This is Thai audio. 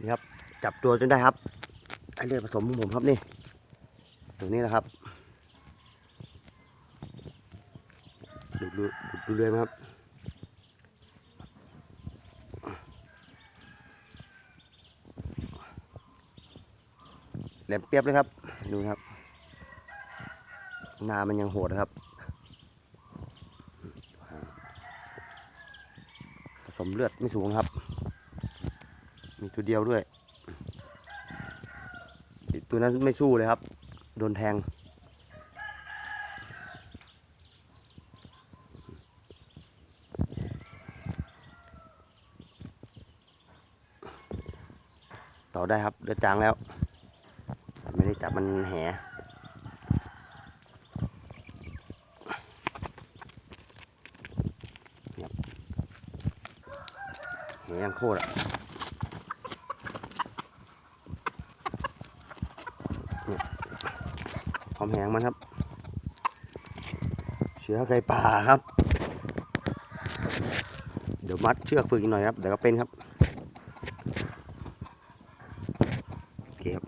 นี่ครับ จับตัวจนได้ครับไอเลือดผสมของผมครับนี่ ตัวนี้นะครับ ดูดูดูเลยครับแหลมเปียบเลยครับ ดูครับ นามันยังโหดนะครับ ผสมเลือดไม่สูงครับ มีตัวเดียวด้วย ตัวนั้นไม่สู้เลยครับ โดนแทง ต่อได้ครับเลือดจางแล้ว ไม่ได้จับมันแหแหยังโคตรอะเนี่ย ความแหงมันครับ เชือไก่ป่าครับ เดี๋ยวมัดเชือกฝึกอีกหน่อยครับเดี๋ยวก็เป็นครับโอเคครับ